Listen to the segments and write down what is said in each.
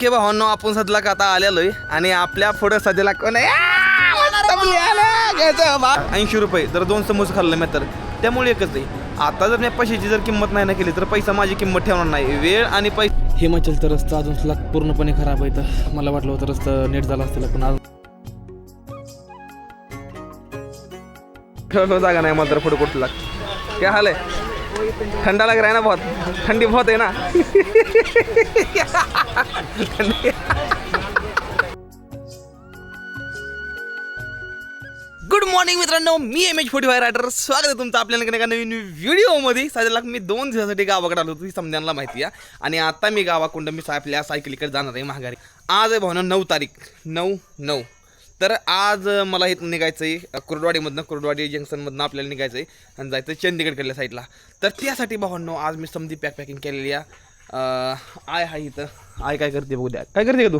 के भावांनो आपण सध्याला का आता आलेलो आहे आणि आपल्या पुढं सध्याला कोण ऐंशी रुपये जर दोन समोसे खाल्ले मी तर. त्यामुळे एकच आहे. आता जर मी पैशाची जर किंमत नाही ना केली तर पैसा माझी किंमत ठेवणार नाही. वेळ आणि पैसा हिमाचलचा रस्ता अजून सुद्धा पूर्णपणे खराब आहे तर मला वाटलं होतं रस्ता नीट झाला असतील पण अजून जागा नाही मला तर पुढे कुठला. क्या हाल है ठंडा लग रहा है ना बहुत। ठंडी बहुत है ना। गुड मॉर्निंग मित्रांनो मी M H forty five rider स्वागत आहे तुमचं आपल्याला एका नवीन व्हिडिओमध्ये साधारण मी दोन दिवसासाठी गावाकडे आलो होतो समजायला माहिती आहे. आणि आता मी गावाकुंड मी आपल्या सायकलीकडे जाणार आहे महागारी आज आहे भावना नऊ तारीख. नऊ नऊ. तर आज मला इथून निघायचं आहे कुर्डवाडीमधनं कुर्डवाडी जंक्शनमधनं आपल्याला निघायचं आहे आणि जायचं आहे चंदीगडकडल्या साईडला. तर त्यासाठी भावांनो आज मी समधी पॅक पॅकिंग केलेली आहे. आय हाय इथं. आय काय करते बघू द्या. काय करते का तू?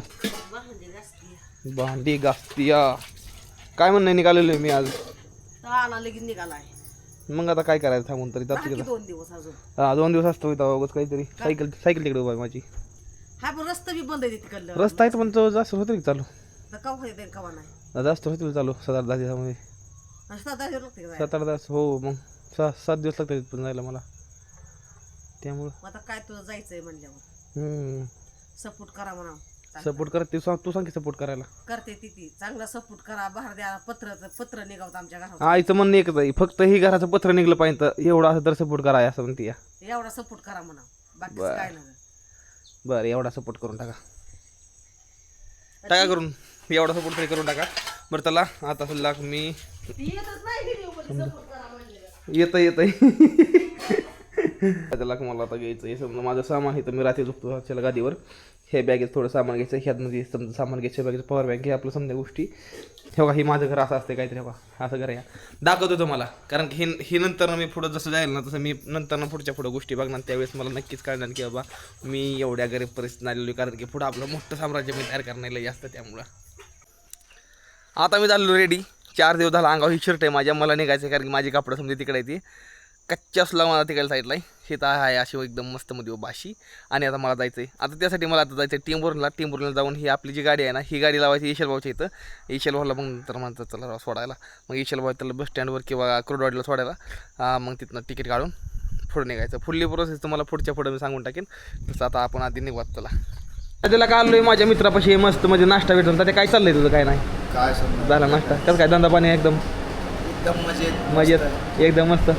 भांडी घासतीया काय म्हणणं निघालेलो आहे मी आज? निघालाय मग आता काय करायचं थांबून तरी जाते दोन दिवस अजून. हा दोन दिवस असतो इथं उगाच काहीतरी. सायकल सायकल तिकडे माझी. हा पण रस्ता बी बंद आहे तिकडलं. रस्ता आहे पण तो जास्त होतं चालू? तर कवा कवा नाही जास्त होतील चालू सात आठ दहा दिवसामध्ये. लागते का सात आठ तास हो मग सहा सात दिवस लागतात पण जायला मला. त्यामुळं. मग आता काय तुझं जायचंय म्हणल्यावर? हम्म. सपोर्ट करा म्हणा सपोर्ट करत तू सांग तू सांग की सपोर्ट करायला. करते ती ती. चांगला सपोर्ट करा बाहेर द्या पत्र पत्र निघावत आमच्या घरात आईचं म्हणणं एकच आहे फक्त ही घराचं पत्र निघलं पाहिजे तर एवढं असं तर सपोर्ट करा असं म्हणते या. एवढा सपोर्ट करा म्हणा बाकी. काय नाही. बरं एवढा सपोर्ट करून टाका. टाका करून. एवढा कुठेतरी करून टाका. बरं चला आता सल्ला मी ती येतं येतं त्याला मला आता घ्यायचं आहे. समजा माझं सामान आहे तर मी रात्री झोपतो त्याला गादीवर. हे बॅगेत थोडं सामान घ्यायचं ह्यातमध्ये समजा सामान घ्यायचं बॅगेत पॉवर बँक हे आपलं समजा गोष्टी. हे बघा माझं घर असं असते काहीतरी बघा असं घर या दाखवतो तुम्हाला. कारण की हे हे नंतर मी पुढं जसं जाईल ना तसं मी नंतर पुढच्या पुढं गोष्टी बघणार. त्यावेळेस मला नक्कीच कळणार की बाबा मी एवढ्या गरीब परिस्थितीत आलेलो कारण की पुढं आपलं मोठं साम्राज्य मी तयार करण्याला जास्त त्यामुळं. आता मी झालो रेडी चार दिवस झाला अंगावर ही शर्ट आहे माझ्या. मला निघायचं आहे कारण की माझी कापडं समजा तिकडे ती. कच्च्या असला मला तिकडे साईडला आहे शेत आहे अशी एकदम मस्त मध्ये बाशी आणि आता मला जायचं आहे आता त्यासाठी मला आता जायचं आहे टिंबूरला टिंबूरला जाऊन ही आपली जी गाडी आहे ना ही गाडी लावायची ईशलभाऊच्या इथं. ईशलभाऊला मग नंतर म्हणतात चला सोडायला. मग ईशलभाऊ त्याला बस स्टँडवर किंवा क्रोडवाडीला सोडायला. मग तिथनं तिकीट काढून पुढे निघायचं. फुडली प्रोसेस तुम्हाला पुढच्या पुढे मी सांगून टाकेन. तसं आता आपण आधी निघवात चला. त्याला का आलोय? माझ्या मित्रापाशी मस्त म्हणजे नाश्ता भेटून तर ते काय चाललंय तुझं? काय नाही. काय समजा झाला नाश्ता. कसं काय धंदा पाणी एकदम? एकदम मजेत मजेत. एकदम मस्त.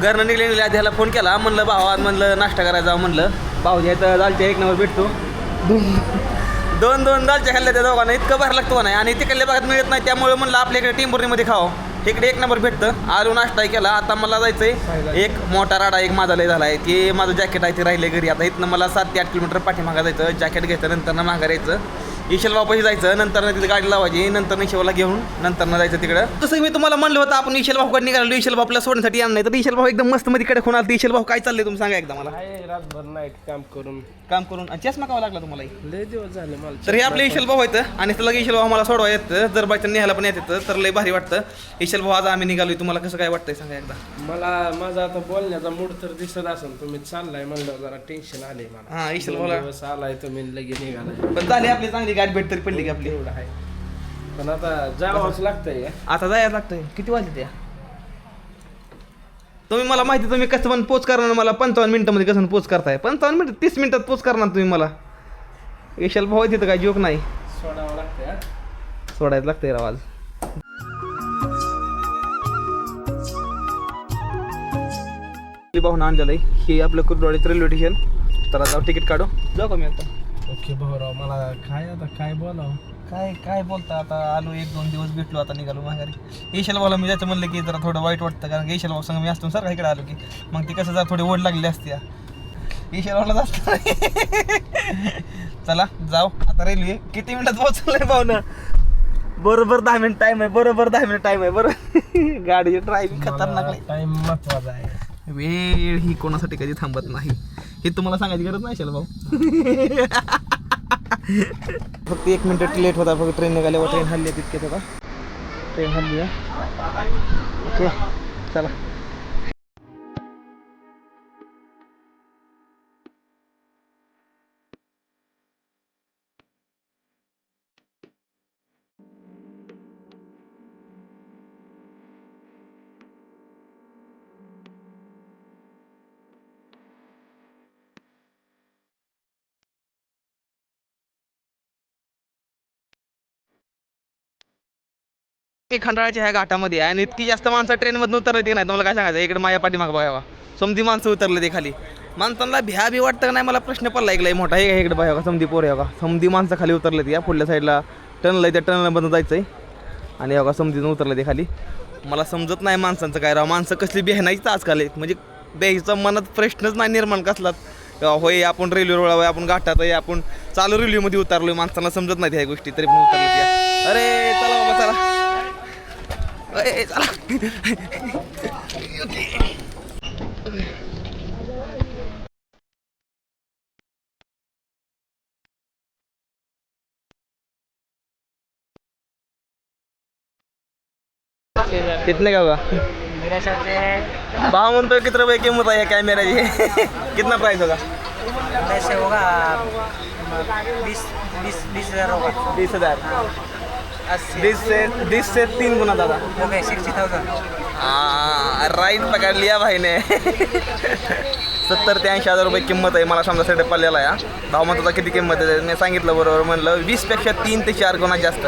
घरनं निघले निघले आधी ह्याला फोन केला. म्हणलं भाऊ आज म्हणलं नाश्ता करायचा म्हणलं. भाऊजी तर दालच्या एक नंबर भेटतो. दोन. दोन दालच्या खाल्ल्या त्या दोघांना इतकं बाहेर लागतो नाही आणि तिकडल्या भागात मिळत नाही. त्यामुळे म्हणलं आपल्या इकडे टिंबुर्णीमध्ये खावं. इकडे एक नंबर भेटतं. आलो नाश्ता केला. आता मला जायचं आहे एक मोठा राडा एक माझा लय झाला आहे ते माझं जॅकेट आहे ते राहिले घरी. आता इथनं मला सात ते आठ किलोमीटर पाठीमागा जायचं. जॅकेट घ्यायचं नंतर ना माघार यायचं ईशल बापाशी जायचं. नंतर तिथे गाडी लावायची. नंतर ईशवला घेऊन नंतर ना जायचं तिकडं. तसं मी तुम्हाला म्हणलं होतं आपण ईशल भाऊकडे निघालो? ईशल बापला सोडण्यासाठी आणलं नाही. तर ईशल भाऊ एकदम मस्त मध्ये कडे होणार ईशल भाऊ काय चाललंय तुम्ही सांगा एकदा मला. आहे रातभर नाईट काम करून काम करून आणि चष्मा कावा लागला तुम्हाला? लय दिवस झाले मला तर हे आपले ईशल भाऊ आहेत. आणि त्याला ईशल भाऊ मला सोडवा येतं. जर बायचं निघायला पण येत तर लय भारी वाटतं. ईशल भाऊ आज आम्ही निघालोय. तुम्हाला कसं काय वाटतंय सांगा एकदा. मला माझा आता बोलण्याचा मूड तर दिसत असेल. तुम्ही चाललाय म्हणलं जरा टेन्शन आले मला. हा ईशल दोन भाऊला. दिवस आलाय तुम्ही लगे निघालाय. पण झाली आपली चांगली गाडी भेट तरी पडली की आपली. एवढं आहे. पण आता जावंच लागतंय. आता जायला लागतंय. किती वाजले त्या तुम्ही मला माहिती तुम्ही कसं पण पोच करणार मला पंचावन्न मिनिटामध्ये कसं पोच करताय. पंचावन्न मिनिट तीस मिनिटात पोच करणार तुम्ही मला. विशाल भाऊ तिथं काय जोक नाही. सोडावं लागतंय. सोडायला लागतंय राव आज भाऊन आणलेलं आहे. हे आपलं कुरडवाडीचं रेल्वे स्टेशन तर आता तिकीट काढू. जाऊ का मी आता? ओके भाऊराव मला काय आता काय बोलावं? काय काय बोलता आता? आलो एक दोन दिवस भेटलो आता निघालो माघारी. ईशाल भाऊला मी जायचं म्हणलं की जरा थोडं वाईट वाटतं कारण की ईशाल भाऊ संग मी असतो सारखा इकडे आलो की. मग ती कसं जरा थोडी ओढ लागलेली असते. ईशाल भाऊला जास्त चला जाऊ. आता रेल्वे किती मिनिटात पोहोचलोय भाऊ ना बरोबर दहा मिनिट टाइम आहे बरोबर दहा मिनिट टाइम आहे बरोबर. गाडीची ड्रायव्हिंग खतरनाक टाइम महत्त्वाचा आहे. वेळ ही कोणासाठी कधी थांबत नाही. हे तुम्हाला सांगायची गरज नाही शाल भाऊ? फक्त एक मिनिट लेट होता फक्त ट्रेन निघाल्यावर ट्रेन हल्ली तितके होता ट्रेन हल्ली ओके चला. एक खंडाळाची ह्या घाटामध्ये आहे आणि इतकी जास्त माणसं ट्रेनमधून उतरले ते नाही तुम्हाला काय सांगायचं इकडे माझ्या पाठीमाग बघावा समधी माणसं उतरले ते खाली. माणसांना भ्या बी वाटतं का नाही? मला प्रश्न पडला ऐकलाय मोठा हे इकडे? बघा समधी पोर आहे का समधी माणसं खाली उतरले ते या पुढल्या साईडला. टनल आहे त्या टनलमधून जायचं आहे आणि बघा समधीनं उतरलं ते खाली. मला समजत नाही माणसांचं काय राव. माणसं कसली बिहानायची आजकाल आहेत. म्हणजे बेहचा मनात प्रश्नच नाही निर्माण कसलात होय आपण रेल्वे रोळावं आपण घाटात आहे आपण चालू रेल्वेमध्ये उतरलोय. माणसांना समजत नाही ह्या गोष्टी. तरी पण उतरले अरे चला बाबा चला. कितने का होगा? भाव म्हणतो किती रुपये किंमत आहे कॅमेराची कितना प्राइस होगा? वैसे होगा बीस बीस बीस हजार होगा. बीस हजार. बीस से बीस से तीन गुना दादा. हो गए सिक्सटी थाउजेंड राईट पकड लिया भाईने. सत्तर ते ऐंशी हजार रुपये किंमत आहे. मला समजा सेटअप पडलेला आहे हा. भाव म्हणतो किती किंमत आहे? मी सांगितलं बरोबर. म्हणलं वीसपेक्षा तीन ते चार गुणा जास्त.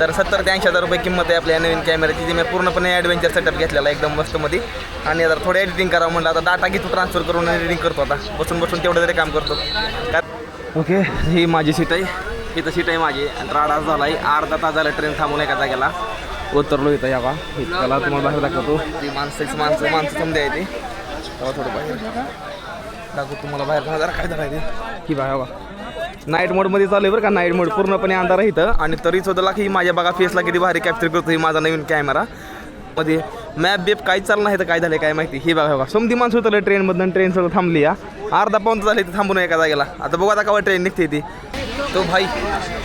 तर सत्तर ते ऐंशी हजार रुपये किंमत आहे आपल्या नवीन कॅमेऱ्याची जी मी पूर्णपणे ॲडव्हेंचर सेटअप घेतलेला एकदम मस्तमध्ये. आणि आता थोडं एडिटिंग करावं म्हणलं आता डाटा घेतो ट्रान्सफर करून एडिटिंग करतो आता. बसून बसून तेवढं तरी काम करतो. ओके ही माझी सीट आहे. इथं सीट आहे माझी आणि राडा झाला आहे अर्धा तास झाला ट्रेन थांबून एका जागेला उतरलो इथं या बाला तुम्हाला बाहेर दाखवतो. ती माणसं माणसं माणसं समजा येते तेव्हा थोडं बाहेर. दाखवतो तुम्हाला बाहेर. जरा काय धरायचे ही बाहेर बा नाईट मोडमध्ये चालू आहे बरं का? नाईट मोड पूर्णपणे अंधार आहे इथं. आणि तरी सुद्धा की माझ्या बघा फेसला किती भारी कॅप्चर करतो ही माझा नवीन कॅमेरा मध्ये मॅप बेप काही चाललं नाही तर काय झालं काय माहिती. हे बघा बघा. समधी माणसं उतरलं ट्रेनमधनं ट्रेन सगळं थांबली या अर्धा पाऊन झाले झाली थांबून एका जागेला आता बघू आता कवा ट्रेन निघते ती. तो भाई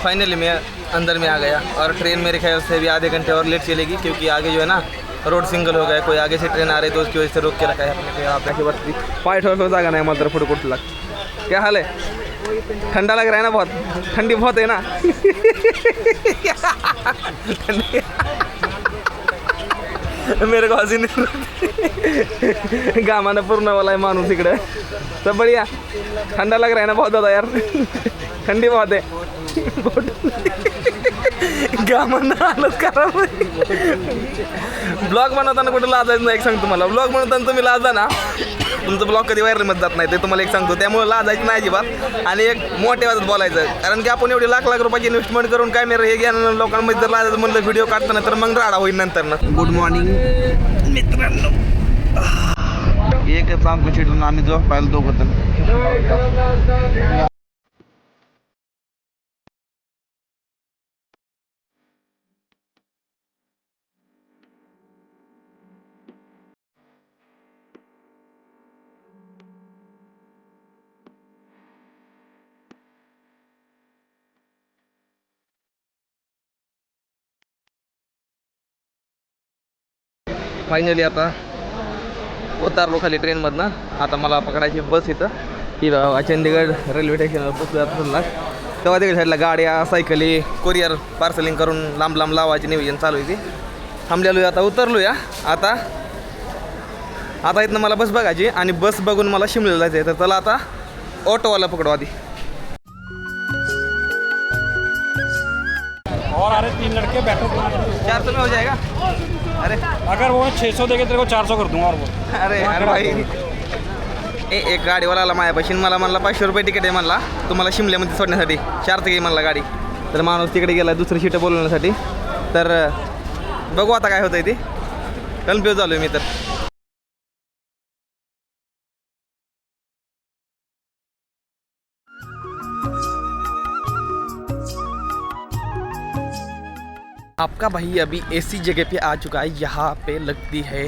फाइनली मैं अंदर में आ गया और ट्रेन मेरे ख्याल से भी आधे घंटे और लेट चलेगी क्योंकि आगे जो है ना रोड सिंगल हो गया, कोई आगे से ट्रेन आ रही तो उसकी वजह से रोक के रखा है अपने को यहाँ पे। बस पाए ठोर जागा नहीं मतलब फ़ोटो लग। क्या हाल है? ठंडा लग रहा है ना बहुत? ठंडी बहुत है ना? मेरे को हँसी नहीं गामानं पूर्ण वाला है माणूस इकडे। सब बढ़िया। ठंडा लग रहा है ना बहुत ज़्यादा यार। ठंडी बहुत है हालत खराब ब्लॉग बनवताना कुठं लाजायचं नाही एक सांगतो तुम्हाला. ब्लॉग बनवताना तुम्ही लाजा ना. तुमचं ब्लॉग कधी व्हायरलमध्ये जात नाही ते तुम्हाला एक सांगतो. त्यामुळे लाजायचं नाही अजिबात. आणि एक मोठ्या वाजत बोलायचं. कारण की आपण एवढी लाख लाख रुपयाची इन्व्हेस्टमेंट करून काय मेरे हे घ्या लोकांमध्ये जर लाजायचं म्हणलं व्हिडिओ काढताना तर मग राडा होईल नंतर ना. गुड मॉर्निंग मित्रांनो. एकच आमचं चिडून आम्ही झोपायला दोघं फायनली आता उतारलो खाली ट्रेनमधनं आता मला पकडायची बस इथं. ही बघा, चंदीगड रेल्वे स्टेशनवर पोचलो आता तेव्हा तिकडे साईडला गाड्या सायकली कोरिअर पार्सलिंग करून लांब लांब लावायची नियोजन चालू आहे ती. थांबलेलो आता उतरलो या आता आता इथनं मला बस बघायची आणि बस बघून मला शिमलेला जायचं तर चला आता ऑटोवाला पकडू आधी. और अरे तीन लड़के बैठो। चार सौ में हो जाएगा अरे. अगर वो 600 देंगे तेरे को 400 कर दूंगा और वो। अरे अरे भाई. ए एक गाडीवाला आला माझ्यापाशी मला म्हणला पाचशे रुपये तिकीट आहे म्हणला तुम्हाला शिमल्यामध्ये सोडण्यासाठी. चार ते म्हणला गाडी. तर माणूस तिकडे गेला दुसरी सीटं बोलवण्यासाठी. तर बघू आता काय होतंय ते. कन्फ्यूज झालो मी तर. आपका भाई अभी ऐसी जगह पे आ चुका है, यहाँ पे लगती है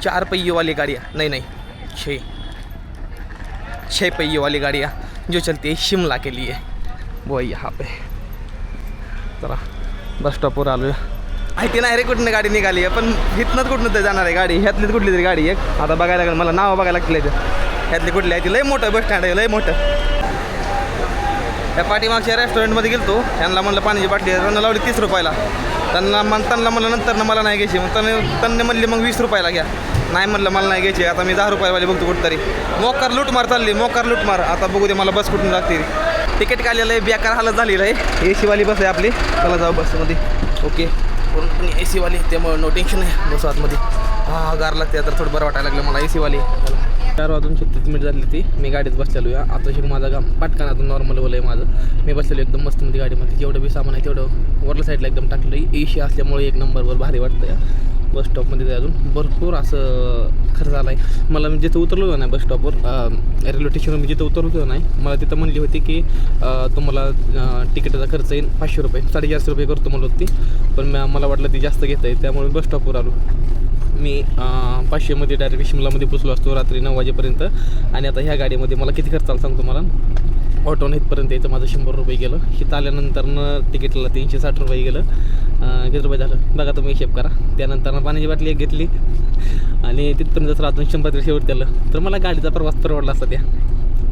चार पहियों वाली गाड़ियाँ। नहीं नहीं, छः। छः पहियों वाली गाड़ियाँ जो चलती है शिमला के लिए। वो है यहाँ पे। चला, बस स्टॉपवर आलो माहिती नाही रे कुठनं गाडी निघाली आहे पण इथनंच कुठनं तरी जाणार आहे गाडी ह्यातलीच कुठली तरी गाडी एक आता बघायला लागेल मला नाव बघायला लागतील ह्यातली कुठली आहे ती लय मोठं बस स्टँड आहे लय मोठं त्या पाठीमागच्या रेस्टॉरंटमध्ये गेलतो. त्यांना म्हणलं पाण्याची बाटली त्यांना लावली तीस रुपयाला. त्यांना मग त्यांना म्हणलं नंतर मला नाही घ्यायची. मग त्यांनी त्यांनी म्हणले मग वीस रुपयाला घ्या. नाही म्हणलं मला नाही घ्यायची. आता मी दहा रुपयावाली बघतो कुठंतरी. मोकार लूटमार चालली मोकार लूटमार. आता बघू दे मला बस कुठून लागते. तिकीट काढलेलं आहे बेकार हालत झालेलं आहे. ए सीवाली बस आहे आपली. चला जाऊ बसमध्ये. ओके. पूर्णपणे ए सीवाली त्यामुळे नो टेन्शन आहे. बस आतमध्ये. हा गार लागते तर थोडं बरं वाटायला लागलं मला ए सीवाली चार वाजून छत्तीस मिनिट झाली ती. मी गाडीत बसलेलो या आता शिक माझा काम. पाटकान अजून नॉर्मल बोल आहे माझं. मी बसलेलो एकदम मस्त मध्ये गाडीमध्ये. जेवढं बी सामान आहे तेवढं वरल्या साईडला एकदम टाकलं ए सी असल्यामुळे एक नंबरवर भारी वाटतं या बस स्टॉपमध्ये अजून. भरपूर असं खर्च आला आहे मला मी जिथं उतरलो नाही बस स्टॉपवर रेल्वे स्टेशनवर मी जिथं उतरलो होतो नाही मला तिथं म्हणली होती की तुम्हाला तिकिटाचा खर्च येईल पाचशे रुपये साडेचारशे रुपये करतो म्हणत होती. पण मला वाटलं ती जास्त घेत आहे त्यामुळे बस स्टॉपवर आलो. मी पाचशेमध्ये डायरेक्ट शिमलामध्ये पोचलो असतो रात्री नऊ वाजेपर्यंत. आणि आता ह्या गाडीमध्ये मला किती खर्च आला सांगतो मला ऑटोने इथपर्यंत यायचं माझं शंभर रुपये गेलं. इथं आल्यानंतरनं तिकीटला तीनशे साठ रुपये गेलं. किती रुपये झालं? बघा तुम्ही हिशेब करा. त्यानंतर पाण्याची बाटली एक घेतली. आणि तिथपर्यंत जसं अजून शंभर शेवट केलं तर मला गाडीचा प्रवास परवडला असता त्या.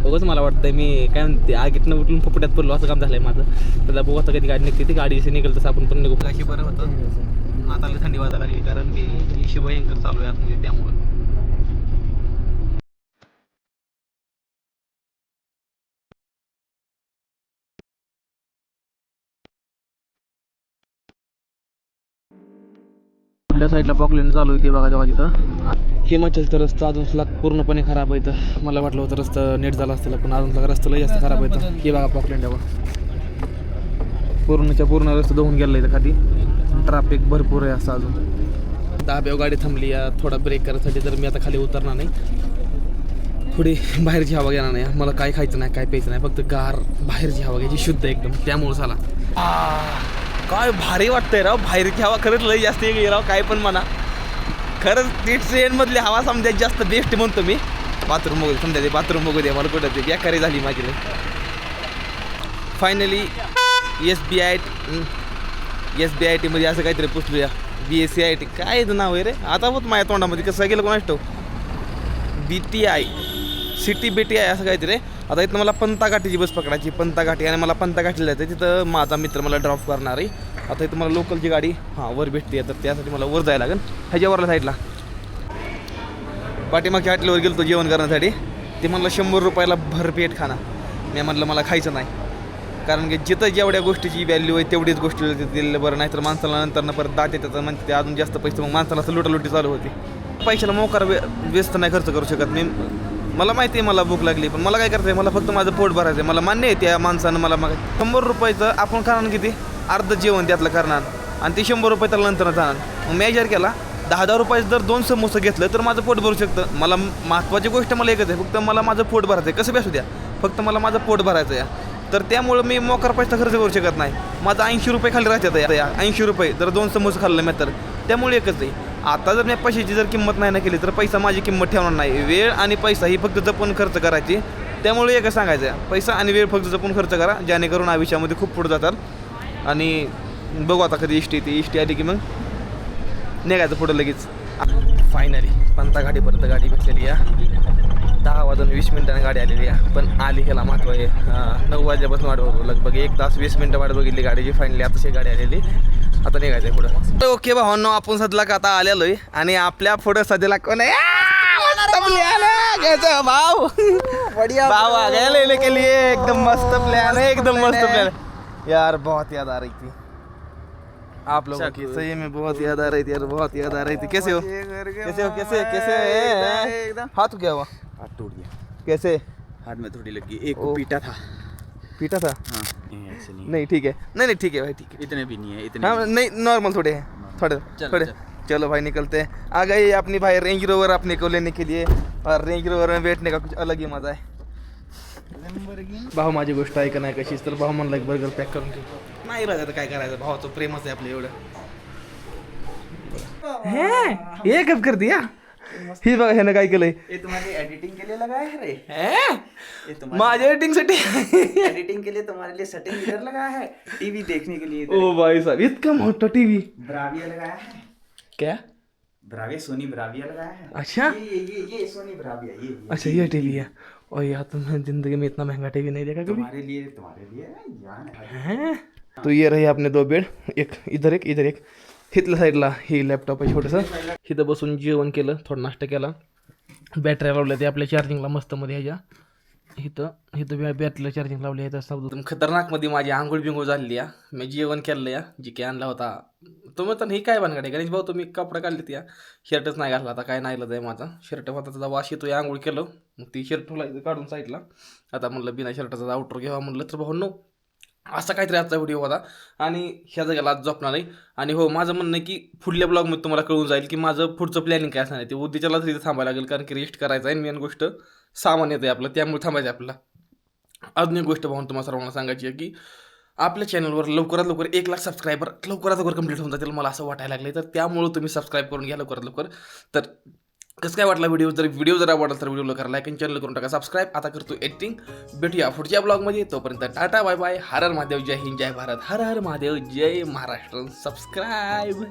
बघच मला वाटतं मी काय म्हणते आगीतनं उठून फुपट्यात पडलो असं काम झालं आहे माझं. त्याला बघू आता कधी गाडी निघते ती गाडी जशी निघेल तसं आपण पण निघू. अशी बरं होतं. आता थंडी वाजायला लागली कारण की भयंकर चालू आहे आतमध्ये त्यामुळं. कुठल्या साईडला पॉकलेन चालू आहे बघा तेव्हा तिथं. हिमाचलचा रस्ता अजून पूर्णपणे खराब आहे तर मला वाटलं होतं रस्ता नेट झाला असतं पण अजून रस्ता लई जास्त खराब आहे तर हे बघा पॉकलेन तेव्हा पूर्णच्या पूर्ण रस्ता धुवून गेला इथं खाली. ट्रॅफिक भरपूर आहे असं अजून. दहाब्याव गाडी थांबली या थोडा ब्रेक करायसाठी तर मी आता खाली उतरणार नाही. थोडी बाहेरची हवा घेणार नाही. मला काय खायचं नाही काय प्यायचं नाही. फक्त गार बाहेरची हवा घ्यायची शुद्ध एकदम. त्यामुळे झाला काय भारी वाटतंय राव बाहेरची हवा खरंच लई जास्त येईल राव काय पण म्हणा. खरंच ती ट्रेनमधली हवा समजायची जास्त बेस्ट म्हणतो मी. बाथरूम बघू समजा ते बाथरूम बघू दे मला कुठं ते बेकारी झाली माझी finally S B I T S B I टीमध्ये असं काहीतरी पुसलूया. B S C I T काय नाव आहे रे? आता होत माझ्या तोंडामध्ये कसं गेलं कोणाच B T I city B T I असं काहीतरी. आता इथं मला पंताघाटीची बस पकडायची. पंताघाटी आणि मला पंताघाटीला जायचं तिथं माझा मित्र मला ड्रॉप करणार. आहे आता इथं मला लोकलची गाडी हां वर भेटते. तर त्यासाठी मला वर जायला लागेल. ह्याच्यावरला साईडला पाठीमागच्या हॉटेलवर गेलो तो जेवण करण्यासाठी. ते म्हणलं शंभर रुपयाला भरपेट खाना मी म्हटलं मला खायचं नाही. कारण की जिथं जेवढ्या गोष्टीची व्हॅल्यू आहे तेवढीच गोष्टी दिलेलं बरं. नाही तर माणसाला नंतर परत दात येतात. म्हणते ते अजून जास्त पैसे. मग माणसाला असं लुटालुटी चालू होती. पैशाला मोकार व्य व्यस्त नाही खर्च करू शकत. मी मला माहिती आहे मला भूक लागली पण मला काय करायचं आहे मला फक्त माझं पोट भरायचं आहे मला मान्य आहे त्या माणसानं मला मग. शंभर रुपयाचं आपण खाणार किती? अर्ध जेवण त्यातलं करणार. आणि ते शंभर रुपये त्याला नंतर जाणार. मग मी विचार केला दहा दहा रुपयाचं जर दोन समोसं घेतलं तर माझं पोट भरू शकतं. मला महत्त्वाची गोष्ट मला एकच आहे फक्त मला माझं पोट भरायचं आहे कसं बी असू द्या फक्त मला माझं पोट भरायचं आहे तर त्यामुळं मी मोकार पैसा खर्च करू शकत नाही. माझा ऐंशी रुपये खाली राहतात या. ऐंशी रुपये जर दोन समोसे खाल्लं मी तर. त्यामुळे एकच आहे. आता जर मी पैशाची जर किंमत नाही ना केली तर पैसा माझी किंमत ठेवणार नाही. वेळ आणि पैसा ही फक्त जपून खर्च करायची. त्यामुळे एकच सांगायचं आहे. पैसा आणि वेळ फक्त जपून खर्च करा जेणेकरून आयुष्यामध्ये खूप पुढे जातात. आणि बघू आता कधी इष्टी ती इष्टी आली की मग निघायचं पुढं लगेच. फायनली पंता गाडीपर्यंत गाडी भेटलेली या दहा वाजून वीस मिनिटांनी गाडी आलेली आहे. पण आली ह्याला महत्त्व आहे नऊ वाजल्यापासून वाट बघतो लगभग एक तास वीस मिनिटं वाट बघितली गाडीची. फायनली आताशी गाडी आलेली. आता निघायचं आहे पुढं ओके भावांनो आपण सध्याला का आता आलेलो आहे आणि आपल्या पुढं सध्याला कोण आहे? आहे. कैसा भाव भाव आ गया लेने के लिए एकदम मस्त प्लान है एकदम मस्त प्लान यार बहुत याद आ रही थी आप लोगों की सही में बहुत याद आ रही थी यार बहुत याद आ रही थी कैसे हो कैसे हो कैसे कैसे हैं? हाथ क्या हुआ हाथ टूट गया कैसे? हाथ में थोड़ी लगी। एक। को पीटा था। पीटा था? हाँ। नहीं नहीं। ठीक है। नहीं नहीं ठीक है भाई ठीक इतने भी नहीं है इतने है हाँ नहीं नॉर्मल थोड़े हैं। थोड़े चलो, थोड़े। चलो। भाई निकलते हैं। आ गए अपनी भाई रेंज रोवर अपने को लेने के लिए। और रेंज रोवर में बैठने का कुछ अलग ही मजा है। भाऊ माझी गोष्ट ऐका नाही कशीच तर भाऊ म्हणला बर्गर पॅक करून ठेव नाही राहत काय करायचं? भावाचं प्रेमच आहे आपलं एवढं। हे? एक कप कर दिया? ही बघा ह्यानं काय केलंय ये तुम्हारी एडिटिंग के लिए लगाया है रे? हे? ये माझ्या एडिटिंग साठी एडिटिंग के लिए तुम्हारे लिए सेटिंग इधर लगाया है टीवी देखने के लिए ओ भाई साहब इतका मोठा टीव्ही ब्राविया लगाया है। क्या? ब्राविया सोनी ब्राविया लगाया है। अच्छा? ये ये ये सोनी ब्राविया ये, ये। अच्छा ये टीवी है। और यार तुमने ज़िंदगी में इतना महँगा टीवी नहीं देखा कभी। तुम्हारे लिए तुम्हारे लिए जान है? तो ये रहे आपने दो बेड एक इधर एक इधर एक। हिथल्या साईडला ही लॅपटॉप आहे छोटंसं. इथं बसून जेवण केलं थोडं नाश्ता केला. बॅटऱ्या लावल्या ते आपल्या चार्जिंगला मस्त मध्ये ह्याच्या. इथं इथं बॅ बॅटरीला चार्जिंग लावली आहे तसं एकदम खतरनाकमध्ये माझी आंघोळ बिंगोळ झालेली आहे मी जेवण केलं या. जी की आणला होता. तो म्हणता हे काय बनगाडे गणेश भाऊ तुम्ही कपडा काढले त्या शर्टच नाही घातला आता. काय नाही आहे माझा. शर्ट होता त्याचा वाश येतो आंघोळ केलं. मग ती शर्ट ठेवला काढून साईडला. आता म्हणलं बिना शर्टाचा आउटर घ्यावा म्हणलं. तर भाऊ नो असा काहीतरी आजचा व्हिडिओ होता. आणि ह्या जागेला आज झोपणार आहे. आणि हो माझं म्हणणं आहे की पुढल्या ब्लॉगमध्ये तुम्हाला कळून जाईल की माझं पुढचं प्लॅनिंग काय असणार आहे. ते उद्याच्याला तिथे थांबायला लागेल कारण की रेस्ट करायचं आहे. मेन गोष्ट सामान आहे आपलं. त्यामुळे थांबायचं आहे आपल्याला. अजून एक गोष्ट पाहून तुम्हाला सर्वांना सांगायची आहे की आपल्या चॅनलवर लवकरात लवकर एक लाख सबस्क्रायबर लवकरात लवकर कंप्लीट होऊन जातील मला असं वाटायला लागलं तर त्यामुळं तुम्ही सबस्क्राईब करून घ्या लवकरात लवकर. तर कसं काय वाटला व्हिडिओ जर व्हिडिओ जर आवडला तर व्हिडिओला करा लाईक आणि चॅनल करून टाका. सबस्क्राईब आता करतो एडिटिंग भेटूया पुढच्या ब्लॉगमध्ये तोपर्यंत टाटा बाय बाय हर हर महादेव. जय हिंद जय भारत. हर हर महादेव. जय महाराष्ट्र. सबस्क्राईब